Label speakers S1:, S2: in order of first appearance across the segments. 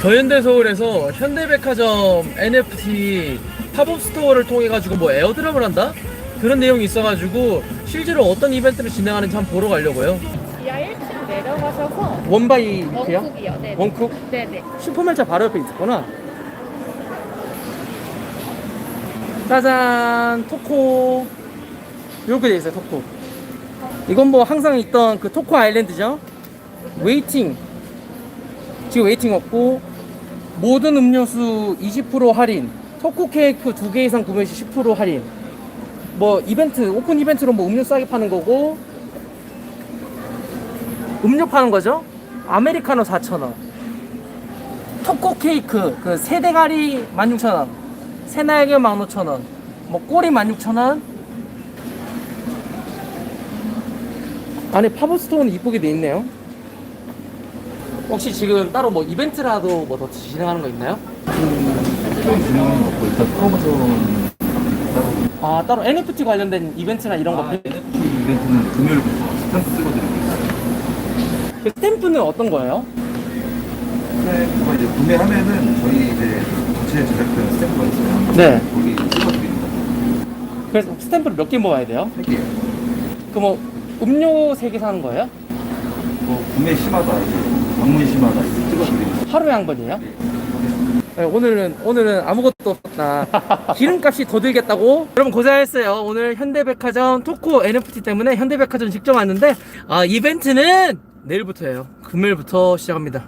S1: 더 현대 서울에서 현대백화점 NFT 팝업 스토어를 통해 가지고 뭐 에어드랍을 한다 그런 내용이 있어가지고 실제로 어떤 이벤트를 진행하는지 한번 보러 가려고요.
S2: 지하 1층 내려가셔서
S1: 원바이요?
S2: 원쿡이요. 네.
S1: 원쿡?
S2: 네네.
S1: 슈퍼말차 바로 옆에 있었구나. 짜잔, 토코. 이렇게 돼 있어요, 토코. 이건 뭐 항상 있던 그 토코 아일랜드죠. 웨이팅. 지금 웨이팅 없고, 모든 음료수 20% 할인. 토코 케이크 두 개 이상 구매 시 10% 할인. 뭐 이벤트, 오픈 이벤트로 뭐 음료 싸게 파는 거고, 음료 파는 거죠. 아메리카노 4,000원. 초코 케이크 그 세대가리 16,000원 새날개 15,000원 뭐 꼬리 16,000원 안에 팝업스토어는 이쁘게 돼 있네요 혹시 지금 따로 뭐 이벤트라도 뭐 더 진행하는 거 있나요?
S3: 특별히 진행하는 거 없고 일단 프로모션
S1: 아 따로 NFT 관련된 이벤트나 이런 거
S3: 아, NFT 이벤트는 금요일부터 스탬프 찍어드리고 있어요.
S1: 그 스탬프는 어떤 거예요?
S3: 스탬프가 이제 구매하면은 저희 이제 전체 제작된 스탬프가 있어요.
S1: 네
S3: 거기 찍어드립니다.
S1: 그래서 스탬프를 몇 개 모아야 돼요?
S3: 세 개요.
S1: 그뭐 음료 3개 사는 거예요?
S3: 뭐 구매 시마다 이제 방문 시마다 찍어드립니다.
S1: 하루에 한 번이에요? 네, 오늘은 오늘은 아무것도 없었다. 기름값이 더 들겠다고? 여러분 고생했어요. 오늘 현대백화점 토코 NFT 때문에 현대백화점 직접 왔는데 아 이벤트는 내일부터예요. 금요일부터 시작합니다.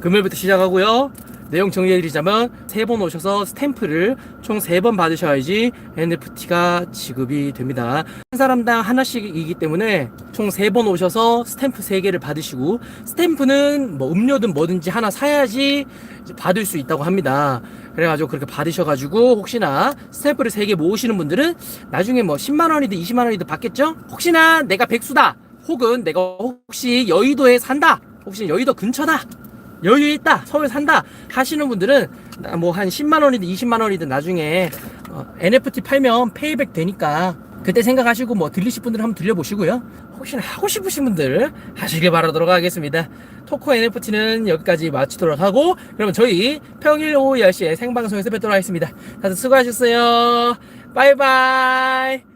S1: 금요일부터 시작하고요. 내용 정리해드리자면 세 번 오셔서 스탬프를 총 세 번 받으셔야지 NFT가 지급이 됩니다. 한 사람당 하나씩이기 때문에 총 세 번 오셔서 스탬프 세 개를 받으시고 스탬프는 뭐 음료든 뭐든지 하나 사야지 받을 수 있다고 합니다. 그래가지고 그렇게 받으셔가지고 혹시나 스탬프를 세 개 모으시는 분들은 나중에 뭐 10만 원이든 20만 원이든 받겠죠? 혹시나 내가 백수다 혹은 내가 혹시 여의도에 산다 혹시 여의도 근처다 여유 있다 서울 산다 하시는 분들은 뭐 한 10만 원이든 20만 원이든 나중에 어, NFT 팔면 페이백 되니까 그때 생각하시고 뭐 들리실 분들은 한번 들려보시고요. 혹시나 하고 싶으신 분들 하시길 바라도록 하겠습니다. 토코 NFT는 여기까지 마치도록 하고 그러면 저희 평일 오후 10시에 생방송에서 뵙도록 하겠습니다. 다들 수고하셨어요. 바이바이